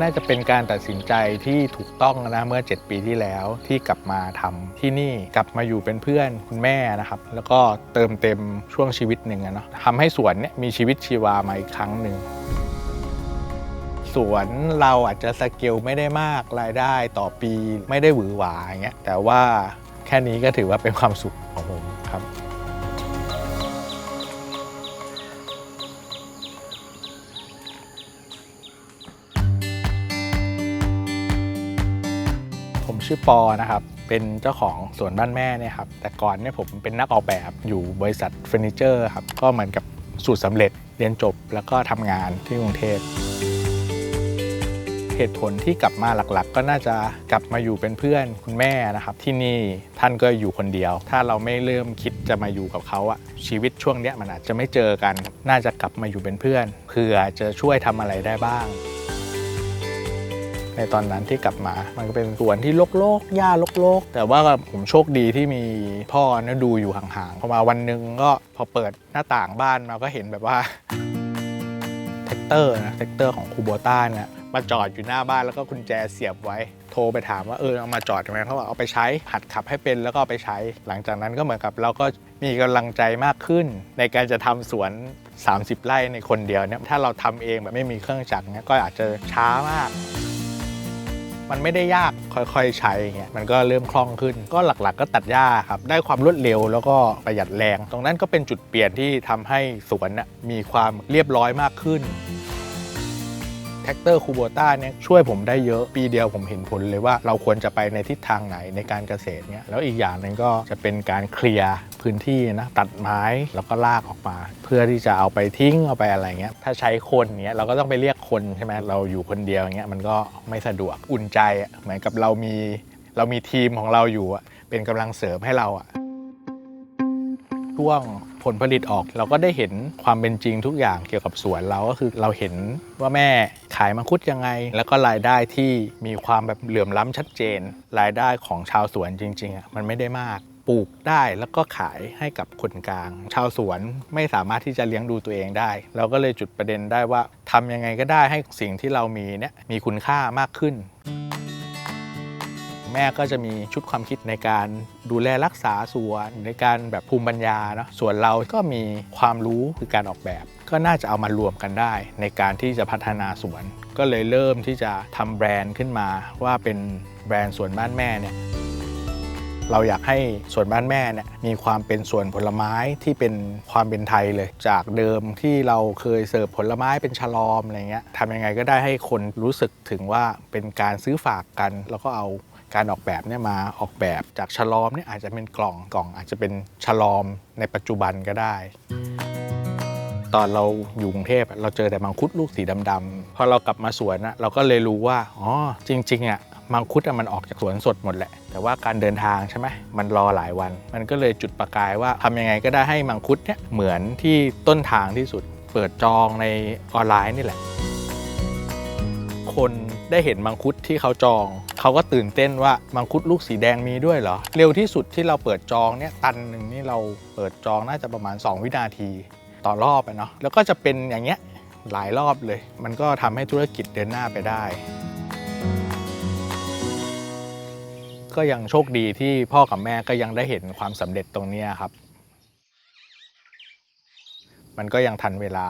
น่าจะเป็นการตัดสินใจที่ถูกต้องนะเมื่อ 7 ปีที่แล้วที่กลับมาทำที่นี่กลับมาอยู่เป็นเพื่อนคุณแม่นะครับ แล้วก็เติมเต็มช่วงชีวิตหนึ่งอะเนาะทำให้สวนเนี่ยมีชีวิตชีวามาอีกครั้งหนึ่งสวนเราอาจจะสเกลไม่ได้มากรายได้ต่อปีไม่ได้หวือหวาอย่างเงี้ยแต่ว่าแค่นี้ก็ถือว่าเป็นความสุขของผมครับ ชื่อปอนะครับ เป็นเจ้าของสวนบ้านแม่เนี่ยครับ แต่ก่อนเนี่ยผมเป็นนักออกแบบอยู่บริษัทเฟอร์นิเจอร์ครับ ก็เหมือนกับสูตรสำเร็จเรียนจบแล้วก็ทำงานที่กรุงเทพเหตุผลที่กลับมาหลักๆ ก็น่าจะกลับมาอยู่เป็นเพื่อนคุณแม่นะครับ ที่นี่ท่านก็อยู่คนเดียว ถ้าเราไม่เริ่มคิดจะมาอยู่กับเขาอะชีวิตช่วงเนี้ยมันอาจจะไม่เจอกัน น่าจะกลับมาอยู่เป็นเพื่อนเพื่อจะช่วยทำอะไรได้บ้าง ในตอนนั้นที่กลับมา มันก็เป็นสวนที่โลกๆหญ้าโลกๆแต่ว่าผมโชคดีที่มีพ่อเนี่ยดูอยู่ห่างๆพอมาวันหนึ่งก็พอเปิดหน้าต่างบ้านมาก็เห็นแบบว่าแท็กเตอร์นะแท็กเตอร์ของคูโบต้าเนี่ยมาจอดอยู่หน้าบ้านแล้วก็กุญแจเสียบไว้ โทรไปถามว่าเออเอามาจอดทำไมเขาบอกเอาไปใช้หัดขับให้เป็นแล้วก็ไปใช้ หลังจากนั้นก็เหมือนกับเราก็มีกำลังใจมากขึ้น ในการจะทำสวน 30 ไร่ในคนเดียวเนี่ยถ้าเราทำเองแบบไม่มีเครื่องจักรเนี่ยก็อาจจะช้ามาก มันไม่ได้ยากค่อยๆ ใช่เงี้ยมันก็เริ่มคล่องขึ้น ก็หลักๆ ก็ตัดหญ้าครับได้ความรวดเร็วแล้วก็ประหยัดแรง ตรงนั้นก็เป็นจุดเปลี่ยนที่ทำให้สวนน่ะมีความเรียบร้อยมากขึ้น แท็กเตอร์คูโบต้าเนี่ยช่วยผมได้เยอะปีเดียวผมเห็นผลเลยว่าเราควรจะไปในทิศทางไหนในการเกษตรเนี่ยแล้วอีกอย่างหนึ่งก็จะเป็นการเคลียร์พื้นที่นะตัดไม้แล้วก็ลากออกมา เพื่อที่จะเอาไปทิ้งเอาไปอะไรเงี้ยถ้าใช้คนเนี้ยเราก็ต้องไปเรียกคนใช่ไหมเราอยู่คนเดียวเงี้ยมันก็ไม่สะดวกอุ่นใจอะเหมือนกับเรามีเรามีทีมของเราอยู่เป็นกำลังเสริมให้เราอะ ช่วงผลผลิตออก เราก็ได้เห็นความเป็นจริงทุกอย่างเกี่ยวกับสวนเราก็คือเราเห็นว่าแม่ขายมังคุดยังไง แล้วก็รายได้ที่มีความแบบเหลื่อมล้ำชัดเจน รายได้ของชาวสวนจริงๆอะมันไม่ได้มากปลูกได้แล้วก็ขายให้กับคนกลาง ชาวสวนไม่สามารถที่จะเลี้ยงดูตัวเองได้ เราก็เลยจุดประเด็นได้ว่าทำยังไงก็ได้ให้สิ่งที่เรามีเนี่ยมีคุณค่ามากขึ้น แม่ก็จะมีชุดความคิดในการดูแลรักษาสวนในการแบบภูมิปัญญาเนาะส่วนเราก็มีความรู้คือการออกแบบ ก็น่าจะเอามารวมกันได้ ในการที่จะพัฒนาสวน ก็เลยเริ่มที่จะทำแบรนด์ขึ้นมา ว่าเป็นแบรนด์สวนบ้านแม่เนี่ยเราอยากให้สวนบ้านแม่เนี่ยมีความเป็นสวนผลไม้ที่เป็นความเป็นไทยเลย จากเดิมที่เราเคยเสิร์ฟผลไม้เป็นฉลอมอะไรเงี้ยทำยังไงก็ได้ให้คนรู้สึกถึงว่าเป็นการซื้อฝากกัน แล้วก็เอา การออกแบบเนี่ยมาออกแบบจากฉลอมเนี่ยอาจจะเป็นกล่องกล่อง อาจจะเป็นฉลอมในปัจจุบันก็ได้ ตอนเราอยู่กรุงเทพเราเจอแต่มังคุดลูกสีดำๆพอเรากลับมาสวนอะเราก็เลยรู้ว่าอ๋อจริงๆอะมังคุดมันออกจากสวนสดหมดแหละ แต่ว่าการเดินทางใช่ไหมมันรอหลายวัน มันก็เลยจุดประกายว่าทำยังไงก็ได้ให้มังคุดเนี่ยเหมือนที่ต้นทางที่สุด เปิดจองในออนไลน์นี่แหละ คนได้เห็นมังคุดที่เขาจอง เขาก็ตื่นเต้นว่ามังคุดลูกสีแดงมีด้วยเหรอ เร็วที่สุดที่เราเปิดจองเนี่ยตันหนึ่งนี่เราเปิดจองน่าจะประมาณ 2 วินาทีต่อรอบอะเนาะแล้วก็จะเป็นอย่างเงี้ยหลายรอบเลย มันก็ทำให้ธุรกิจเดินหน้าไปได้ ก็ยังโชคดีที่พ่อกับแม่ก็ยังได้เห็นความสำเร็จตรงเนี้ยครับ มันก็ยังทันเวลา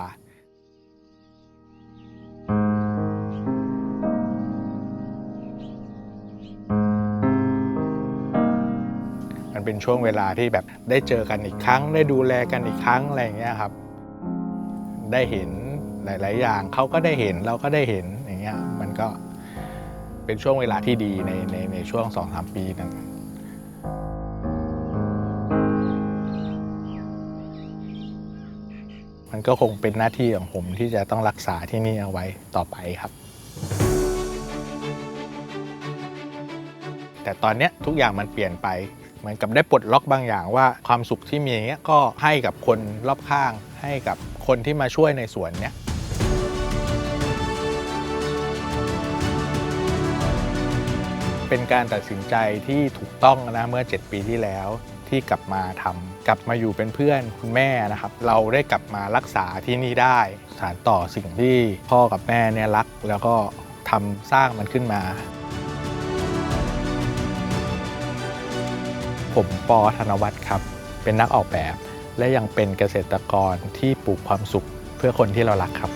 มันเป็นช่วงเวลาที่แบบได้เจอกันอีกครั้ง ได้ดูแลกันอีกครั้งอะไรอย่างเงี้ยครับ ได้เห็นหลาย ๆ อย่างเขาก็ได้เห็นเราก็ได้เห็นอย่างเงี้ยมันก็เป็นช่วงเวลาที่ดีในในในช่วง2องสามปีนั้นมันก็คงเป็นหน้าที่ของผมที่จะต้องรักษาที่นี่เอาไว้ต่อไปครับ แต่ตอนเนี้ยทุกอย่างมันเปลี่ยนไป เหมือนกับได้ปลดล็อกบางอย่างว่าความสุขที่มีอย่างเงี้ยก็ให้กับคนรอบข้าง ให้กับคนที่มาช่วยในสวนเนี้ยเป็นการตัดสินใจที่ถูกต้องนะเมื่อ 7 ปีที่แล้วที่กลับมาทำกลับมาอยู่เป็นเพื่อนคุณแม่นะครับ เราได้กลับมารักษาที่นี่ได้สานต่อสิ่งที่พ่อกับแม่เนี่ยรัก แล้วก็ททำสร้างมันขึ้นมา ผมปอธนวัฒน์ครับ เป็นนักออกแบบ และยังเป็นเกษตรกรที่ปลูกความสุขเพื่อคนที่เรารักครับ